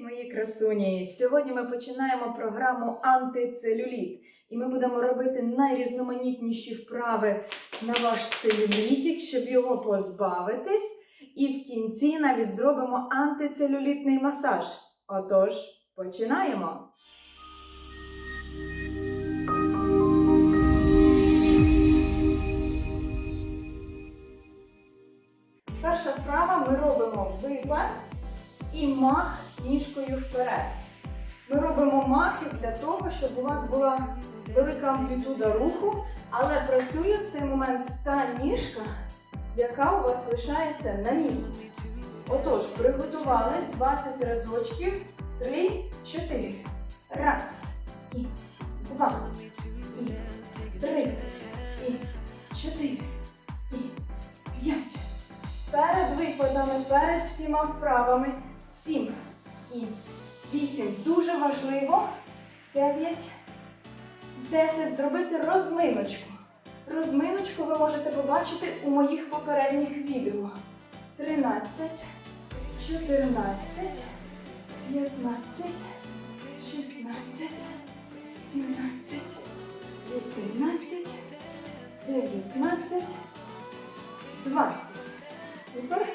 мої красуні! Сьогодні ми починаємо програму антицелюліт. І ми будемо робити найрізноманітніші вправи на ваш целюлітик, щоб його позбавитись. І в кінці навіть зробимо антицелюлітний масаж. Отож, починаємо! Перша вправа ми робимо випад і мах ніжкою вперед. Ми робимо махи для того, щоб у вас була велика амплітуда руху, але працює в цей момент та ніжка, яка у вас лишається на місці. Отож, приготувались 20 разочків. 3, 4. Раз. І два. І три. І чотири. І п'ять. Перед випадами, перед всіма вправами. Сім. І вісім. Дуже важливо. Дев'ять. Десять. Зробити розминочку. Розминочку ви можете побачити у моїх попередніх відео. Тринадцять. Чотирнадцять. П'ятнадцять. Шістнадцять. Сімнадцять. Вісімнадцять. Дев'ятнадцять. Двадцять. Супер.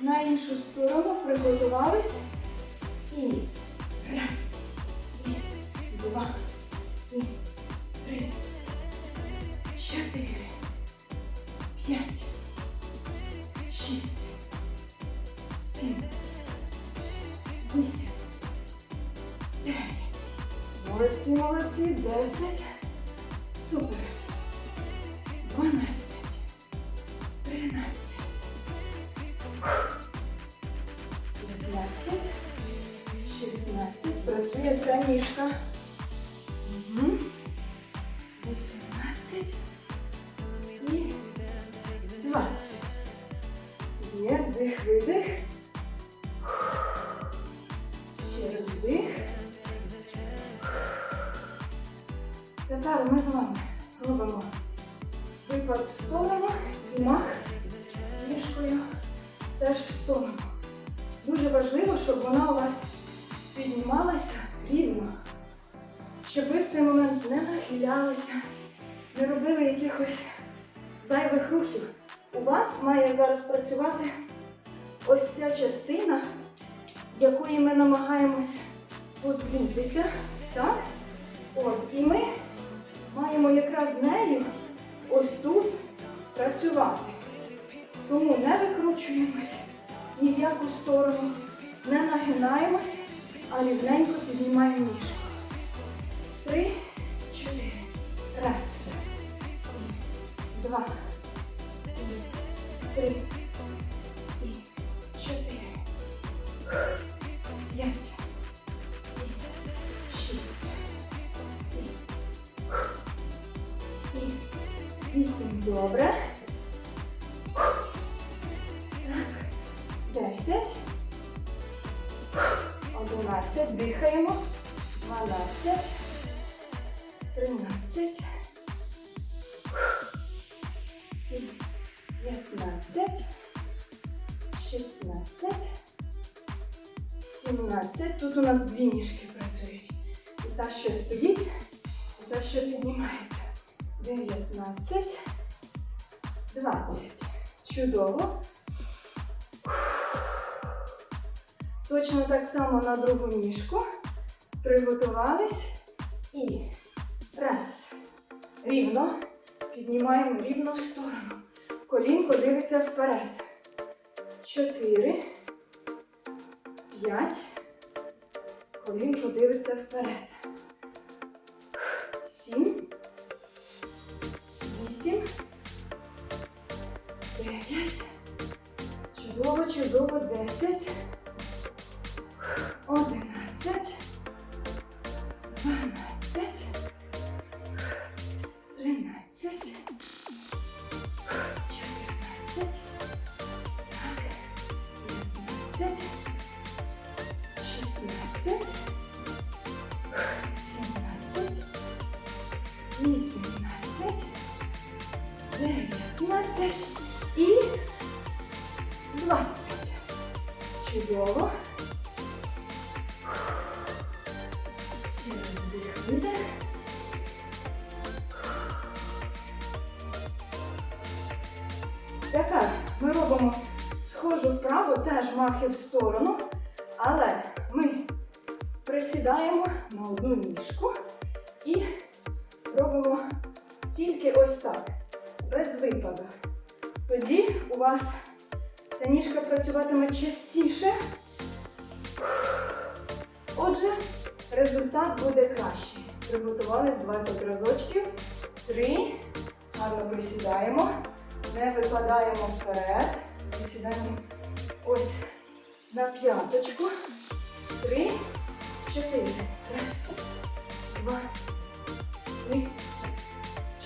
На іншу сторону приготувались. І раз, і два, і три, 16, працює ця ніжка. Угу. 18 і 20. Є вдих, видих. Зайвих рухів. У вас має зараз працювати ось ця частина, якої ми намагаємось позбутися. Так? От, і ми маємо якраз нею ось тут працювати. Тому не викручуємось ні в яку сторону. Не нагинаємось, а рівненько піднімаємо ніжку. Три, чотири. Раз. Два. Три. І чотири. П'ять. Шість. І, і вісім. Добре. Десять. Одинадцять. Дихаємо. Дванадцять. Дві ніжки працюють. І та, що стоїть, і та, що піднімається. Дев'ятнадцять. Двадцять. Чудово. Точно так само на другу ніжку. Приготувались. І раз. Рівно. Піднімаємо рівно в сторону. Колінко дивиться вперед. Чотири. П'ять. Колінко дивиться вперед. Сім. Вісім. Дев'ять. Чудово, чудово. Десять. Ніжку і робимо тільки ось так, без випадок. Тоді у вас ця ніжка працюватиме частіше. Отже, результат буде кращий. Приготувались 20 разочків. Три. Гарно присідаємо. Не випадаємо вперед. Присідаємо ось на п'яточку. Три, чотири. Раз, два, три,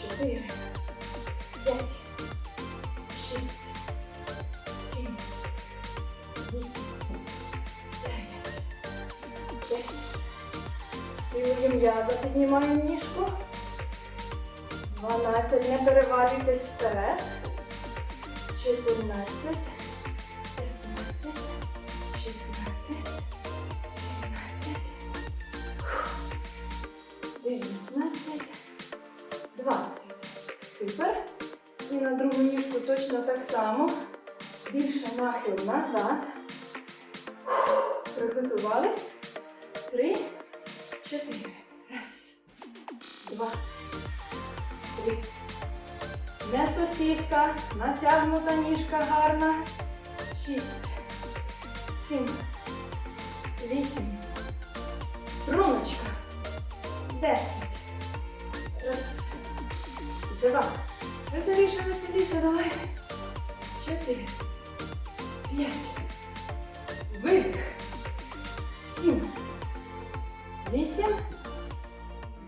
чотири, п'ять, шість, сім, вісім, дев'ять, десять. Силою м'яза піднімаємо ніжку. 12. Не перевалюйтесь вперед. 14, так само. Більше нахил назад. Приготувались. Три, чотири. Раз, два, три. Не сосіска, натягнута ніжка гарна. Шість, сім, вісім. Струночка. Десять. Раз, два. Веселіше, веселіше, давай. Чотири. П'ять. Видих. Сім. Вісім.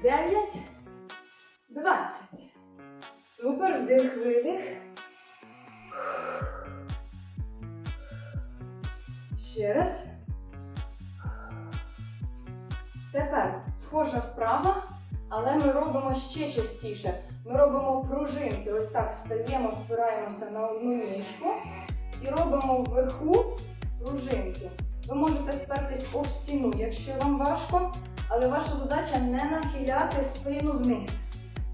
Дев'ять. Двадцять. Супер, вдих, видих. Ще раз. Тепер схожа вправа, але ми робимо ще частіше. Ми робимо пружинки. Ось так встаємо, спираємося на одну ніжку і робимо вверху пружинки. Ви можете спертись об стіну, якщо вам важко, але ваша задача не нахиляти спину вниз,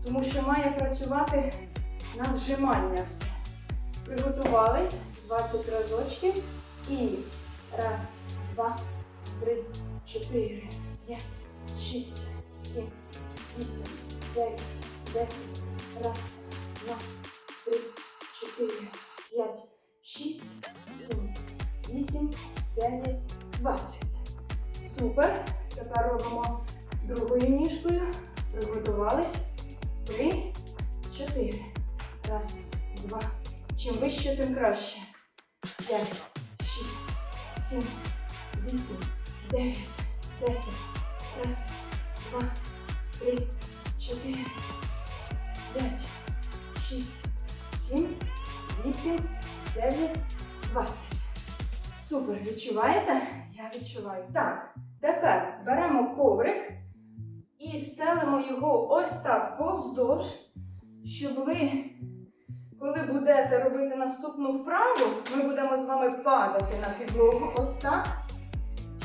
тому що має працювати на зжимання все. Приготувались 20 разочків. І раз, два, три, чотири, п'ять, шість, сім, вісім, дев'ять, десять. Раз, два, три, чотири, п'ять, шість, сім, вісім, дев'ять, двадцять. Супер. Тепер робимо другою ніжкою. Приготувались. Три, чотири. Раз, два. Чим вище, тим краще. П'ять, шість, сім, вісім, дев'ять, десять. Раз, два, три, чотири, п'ять, шість, сім, вісім, дев'ять, двадцять. Супер, відчуваєте? Я відчуваю. Так, тепер беремо коврик і стелимо його ось так повздовж, щоб ви, коли будете робити наступну вправу, ми будемо з вами падати на підлогу ось так,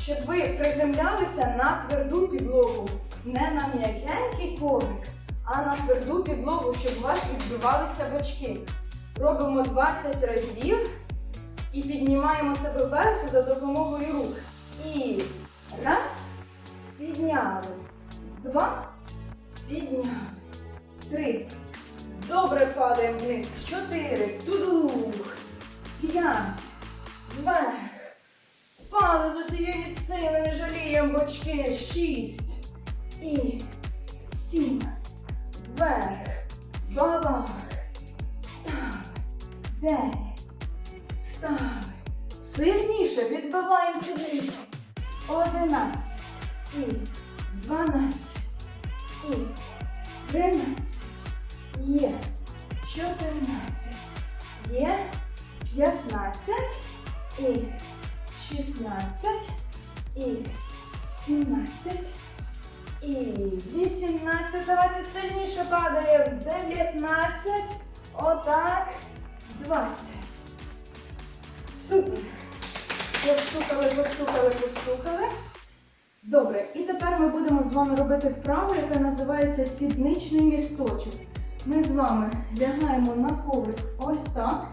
щоб ви приземлялися на тверду підлогу. Не на м'якенький коврик, а на тверду підлогу, щоб у вас відбивалися бочки. Робимо 20 разів і піднімаємо себе вверх за допомогою рук. І раз, підняли. Два, підняли. Три. Добре падаємо вниз. Чотири. Тудух. П'ять. Вверх. Впали з усієї сили, не жаліємо бочки. Шість. І сім. Вверх. Бабах. Встали. Дев'ять. Встали. Сильніше відбиваємо фізично. Одинадцять. І дванадцять. І тринадцять. Є. Чотирнадцять. Є. П'ятнадцять. І шістнадцять. І сімнадцять. І вісімнадцять. Давайте сильніше падаємо. Дев'ятнадцять. Отак. Двадцять. Супер. Постукали, постукали, постукали. Добре, і тепер ми будемо з вами робити вправу, яка називається сідничний місточок. Ми з вами лягаємо на коврик ось так,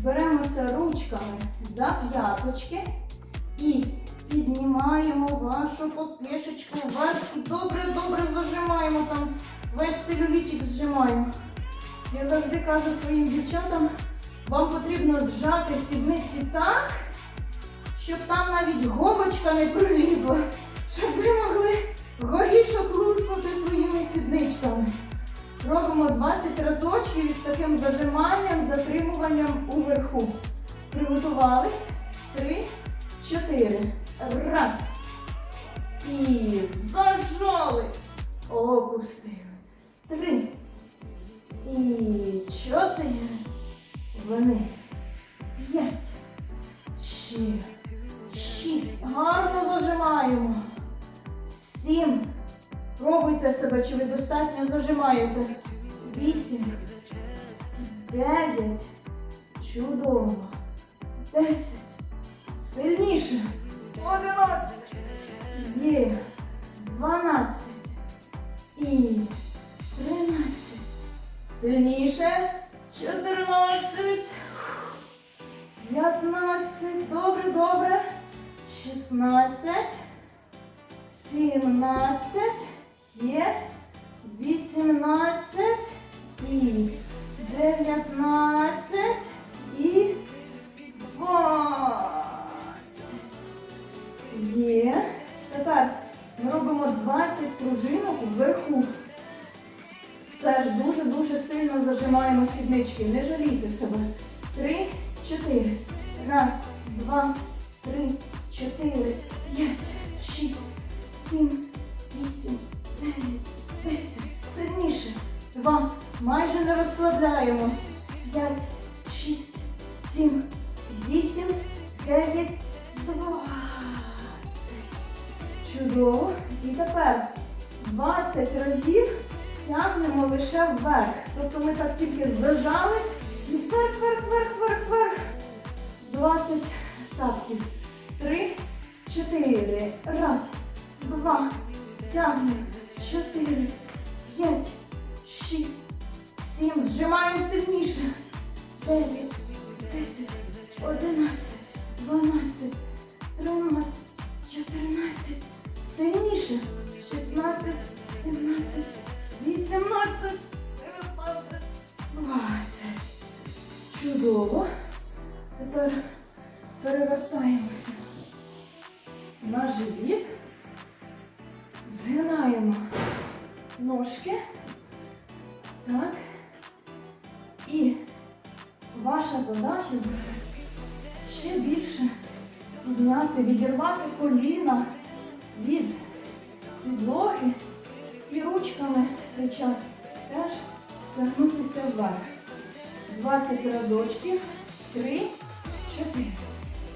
беремося ручками за п'яточки і піднімаємо вашу подпішечку вверх і добре-добре зажимаємо там. Весь целюлітик зжимаємо. Я завжди кажу своїм дівчатам, вам потрібно зжати сідниці так, щоб там навіть гомочка не пролізла, щоб ви могли горішок луснути своїми сідничками. Робимо 20 разочків із таким зажиманням, затримуванням уверху. Приготувались. Три, чотири. Раз. І зажали. Опустили. Три. І чотири. Вниз. П'ять. Ще. Шість. Гарно зажимаємо. Сім. Пробуйте себе, чи ви достатньо зажимаєте. Вісім. Дев'ять. Чудово. Десять. Сильніше. Одинадцять. Є. Дванадцять. І тринадцять. Сильніше. Чотирнадцять. П'ятнадцять. Добре, добре. Шістнадцять. Сімнадцять. Є. Вісімнадцять. І дев'ятнадцять. І двадцять. Є. Тепер ми робимо 20 пружинок вверху. Теж дуже-дуже сильно зажимаємо сіднички. Не жалійте себе. Три, чотири. Раз, два, три, чотири, п'ять, шість, сім, вісім, дев'ять, десять. Сильніше. Два. Майже не розслабляємо. Дев'ять, ручками в цей час теж тягнутися вверх. 20 разочків. Три, чотири.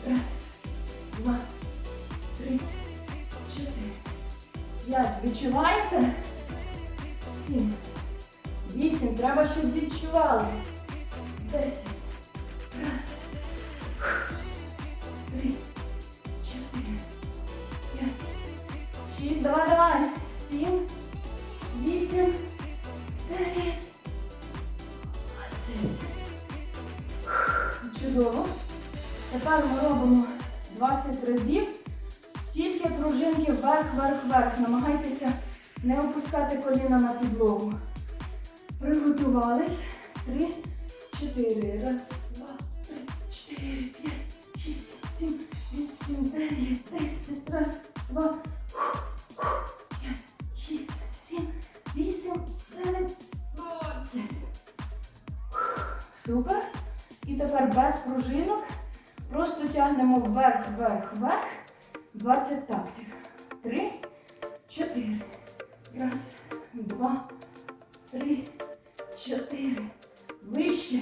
Раз, два, три, чотири. П'ять. Відчуваєте? Сім. Вісім. Треба, щоб відчували. Десять. Разів. Тільки пружинки вверх, вверх, вверх. Намагайтеся не опускати коліна на підлогу. Приготувались. Три, чотири. Раз, два, три, чотири, п'ять, шість, сім, вісім, дев'ять, десять. Раз, два. П'ять, шість, сім, вісім, дев'ять, двадцять. Супер. І тепер без пружинок. Просто тягнемо вверх, вверх, вверх. 20 тактів. Три, чотири. Раз, два, три, чотири. Вище.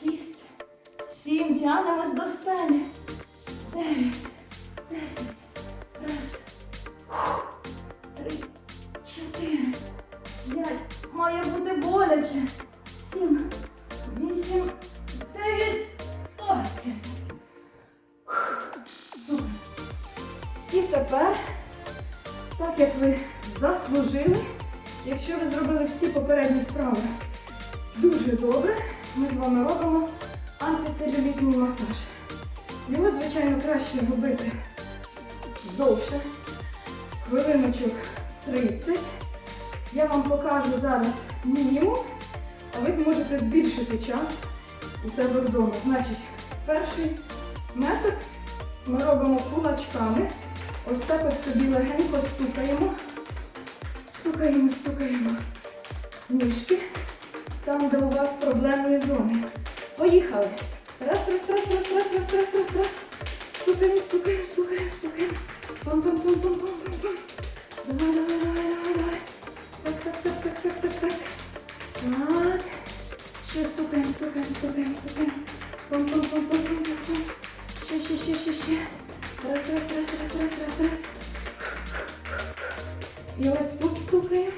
Шість, сім. Тягнемось до стелі. Дев'ять, десять. Я вам покажу зараз мінімум, а ви зможете збільшити час у себе вдома. Значить, перший метод ми робимо кулачками. Ось так от собі легенько стукаємо. Стукаємо, стукаємо ніжки. Там, де у вас проблемні зони. Поїхали. Раз, раз, раз, раз, раз, раз, раз, раз, раз. Стукаємо, стукаємо, стукаємо, стукаємо. пам пам пам пам пам пам пам Давай, давай, давай, давай, давай. Так, так, так, так, так, так. Ще стукаємо, стукаємо, стукаємо, стукаємо. пам пам пам пам пам Ще, ще, ще, ще, ще. Раз, раз, раз, раз, раз, раз, раз. І ось тут стукаємо.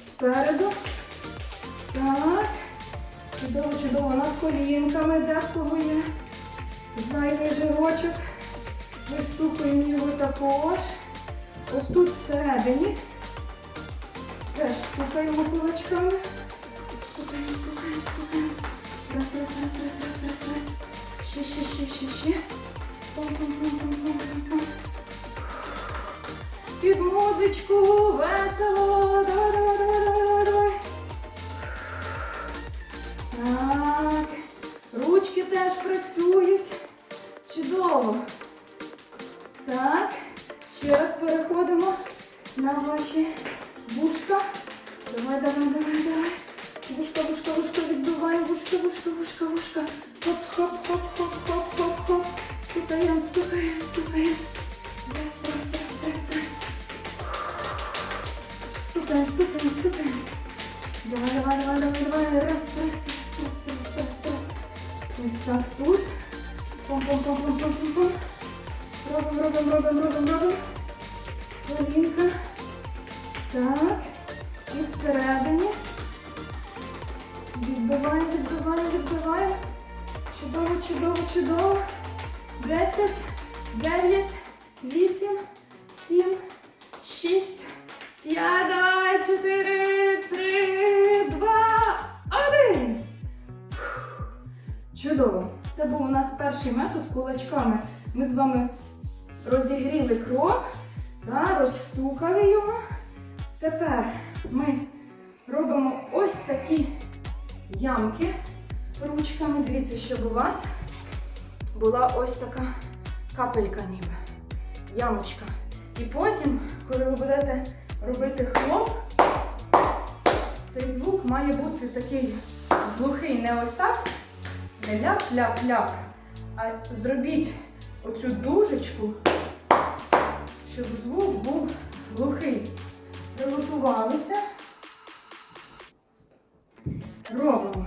Спереду. Так. Чудово, чудово. Над колінками декого є. Зайвий живочок. Вистукуємо його також. Ось тут всередині. Теж стукаємо кулачками. Стукаємо, стукаємо, стукаємо. Раз, раз, раз, раз, раз, раз, раз. Ще, ще, ще, ще, ще. Пам-пам-пам-пам-пам-пам. Під музичку весело. Давай, давай, давай, давай, давай. Так. Ручки теж працюють. Чудово. Так. Ще раз переходимо на ваші вушка. Давай, давай, давай, давай. Вушка, вушка, вушка, відбиваємо, вушка, вушка, вушка, вушка. Хоп, хоп, хоп, хоп, хоп, хоп, хоп. Стукаємо, стукаємо, стукаємо. Раз, раз, раз, раз, раз. Стукаємо, стукаємо, стукаємо. Давай, давай, давай, давай, давай. Раз, раз, раз, раз, раз, раз, раз. Ось так тут. Пом-пом-пом-пом-пом-пом. Робимо, робимо, робимо, робимо, робимо. Колінка. Так. І всередині. Відбиваємо, відбиваємо, відбиваємо. Чудово, чудово, чудово. Десять, дев'ять, вісім, сім, шість, п'ять, давай, чотири, три, два, один. Чудово. Це був у нас перший метод кулачками. Ми з вами розігріли кров, та, розстукали його. Тепер ми робимо ось такі ямки ручками. Дивіться, щоб у вас була ось така капелька ніби, ямочка. І потім, коли ви будете робити хлоп, цей звук має бути такий глухий, не ось так, не ляп-ляп-ляп, а зробіть оцю дужечку, щоб звук був глухий. Приготувалися. Робимо.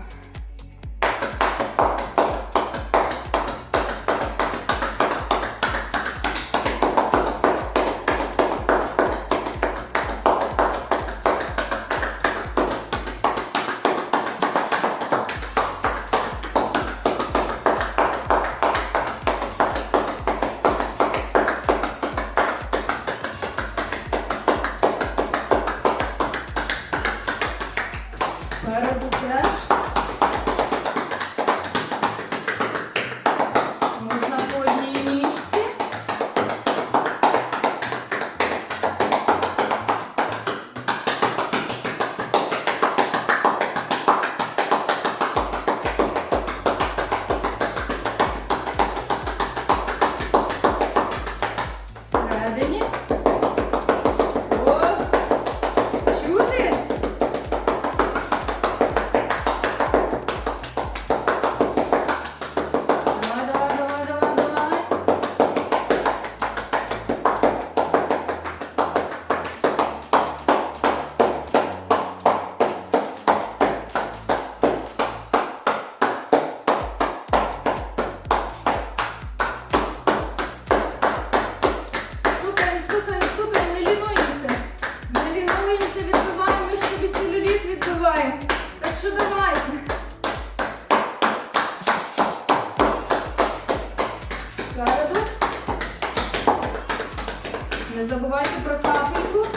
Не забувайте про капельку.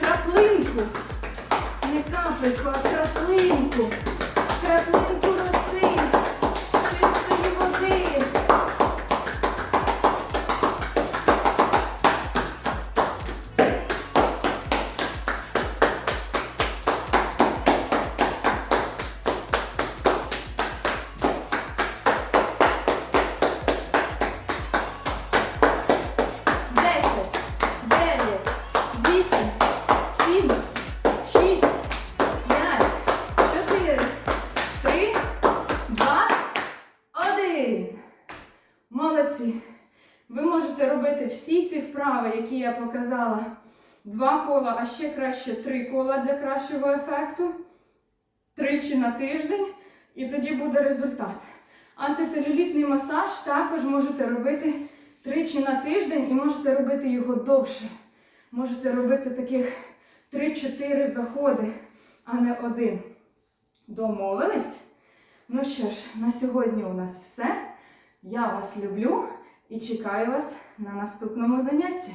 Краплинку. Не капельку, а краплинку. Краплинку Молодці. Ви можете робити всі ці вправи, які я показала. Два кола, а ще краще три кола для кращого ефекту. Тричі на тиждень, і тоді буде результат. Антицелюлітний масаж також можете робити тричі на тиждень і можете робити його довше. Можете робити таких 3-4 заходи, а не один. Домовились? Ну що ж, на сьогодні у нас все. Я вас люблю і чекаю вас на наступному занятті.